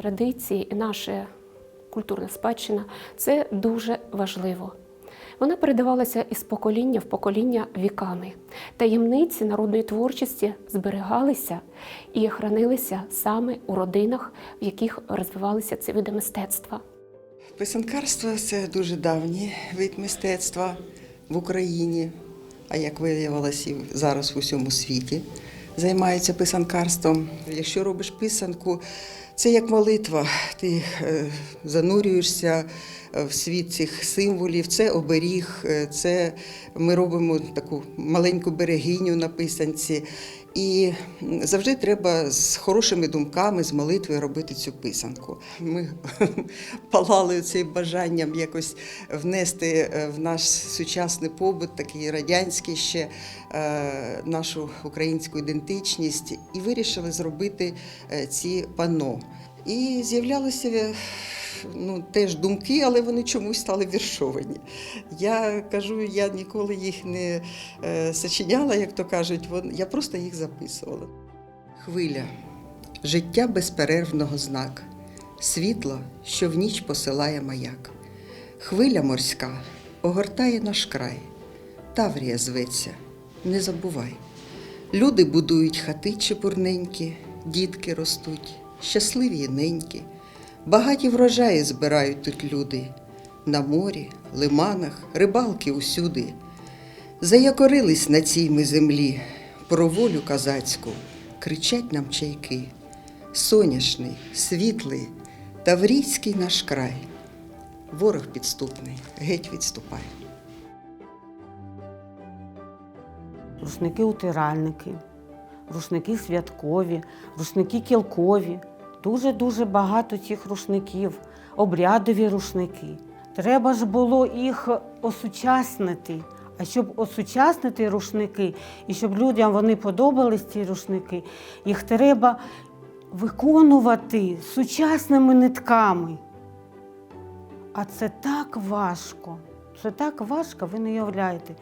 традиції і наша культурна спадщина це дуже важливо. Вона передавалася із покоління в покоління віками. Таємниці народної творчості зберігалися і хранилися саме у родинах, в яких розвивалися ці види мистецтва. Писанкарство це дуже давній вид мистецтва в Україні, а як виявилося, і зараз в усьому світі займаються писанкарством. Якщо робиш писанку, це як молитва. Ти е, занурюєшся е, в світ цих символів, це оберіг, е, це ми робимо таку маленьку берегиню на писанці. І завжди треба з хорошими думками, з молитвою робити цю писанку. Ми палали цим бажанням якось внести е, в наш сучасний побут, такий радянський ще е, нашу українську ідентичність, і вирішили зробити е, ці пано. І з'являлися е, ну, теж думки, але вони чомусь стали віршовані. Я кажу, я ніколи їх не е, сочиняла, як то кажуть, я просто їх записувала. Хвиля життя безперервного знак, світло, що в ніч посилає маяк. Хвиля морська огортає наш край, Таврія зветься, не забувай. Люди будують хати чепурненькі, дітки ростуть, щасливі ненькі. Багаті врожаї збирають тут люди. На морі, лиманах, рибалки усюди. Заякорились на цій ми землі, про волю казацьку кричать нам чайки. Соняшний, світлий, таврійський наш край. Ворог підступний, геть відступай. рушники-утиральники, рушники святкові, рушники кілкові. Дуже-дуже багато цих рушників, обрядові рушники. Треба ж було їх осучаснити. А щоб осучаснити рушники, і щоб людям вони подобались ці рушники, їх треба виконувати сучасними нитками. А це так важко. Це так важко, ви не уявляєте.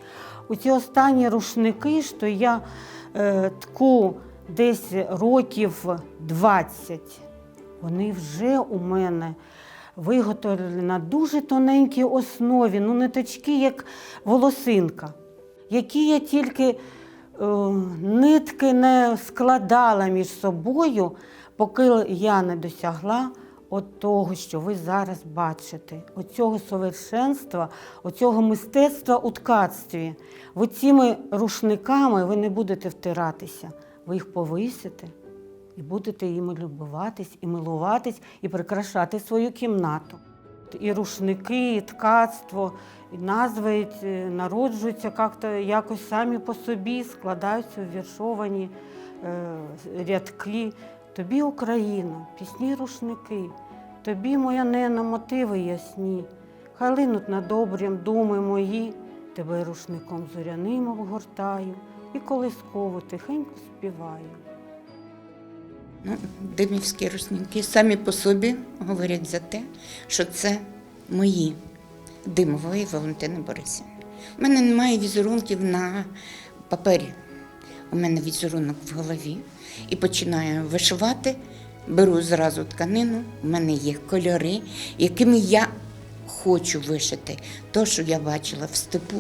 У ці останні рушники, що я е, тку десь років 20, вони вже у мене виготовлені на дуже тоненькій основі, ну ниточки, як волосинка, які я тільки е, нитки не складала між собою, поки я не досягла от того, що ви зараз бачите, оцього совершенства, оцього мистецтва у ткацтві. Ви цими рушниками ви не будете втиратися, ви їх повисите і будете їми любуватись, і милуватись, і прикрашати свою кімнату. І рушники, і ткацтво, і назви народжуються як-то якось самі по собі, складаються в віршовані е, рядки. Тобі Україна, пісні рушники, тобі моя нена, мотиви ясні, хай линуть на добрім думи мої, тебе рушником зоряним обгортаю і колисково тихенько співаю. Ну, димівські рушники самі по собі говорять за те, що це мої димової Валентини Борисівни. У мене немає візерунків на папері. У мене візерунок в голові і починаю вишивати. Беру зразу тканину, у мене є кольори, якими я хочу вишити. То, що я бачила в степу,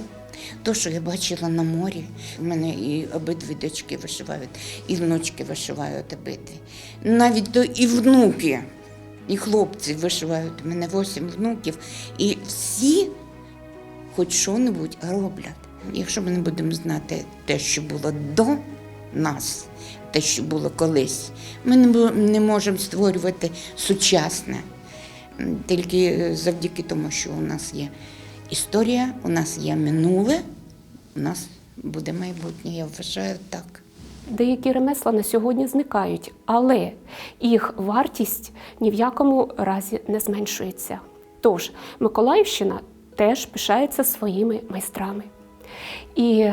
то, що я бачила на морі. У мене і обидві дочки вишивають, і внучки вишивають обидві. Навіть і внуки, і хлопці вишивають. У мене восім внуків. І всі хоч що-небудь роблять. Якщо ми не будемо знати те, що було до нас, те, що було колись, ми не, можемо створювати сучасне. Тільки завдяки тому, що у нас є історія, у нас є минуле, у нас буде майбутнє. Я вважаю так. Деякі ремесла на сьогодні зникають, але їх вартість ні в якому разі не зменшується. Тож Миколаївщина теж пишається своїми майстрами. І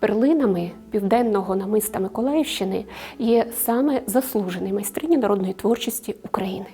перлинами південного намиста Миколаївщини є саме заслужений майстрині народної творчості України.